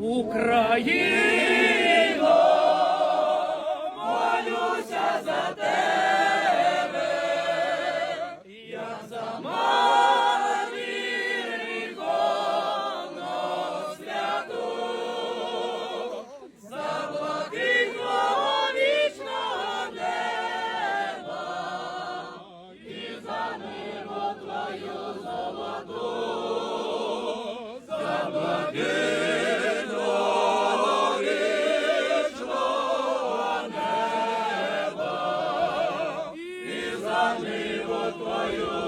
Україно, молюся за тебе, я за маміного святу, за блакитного вічного неба і за миру твою золоту, за блакитного you.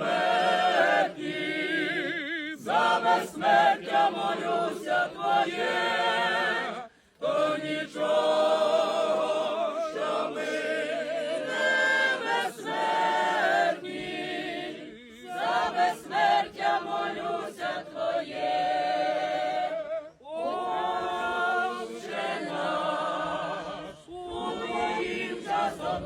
смерті, за безсмертя молюся твоє, то нічого, що ми не безсмертні, за безсмертя молюся твоє. Отче наш, у твоїм часом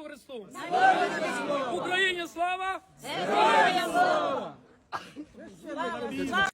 Ісусу Христу! Україні слава! Героям слава!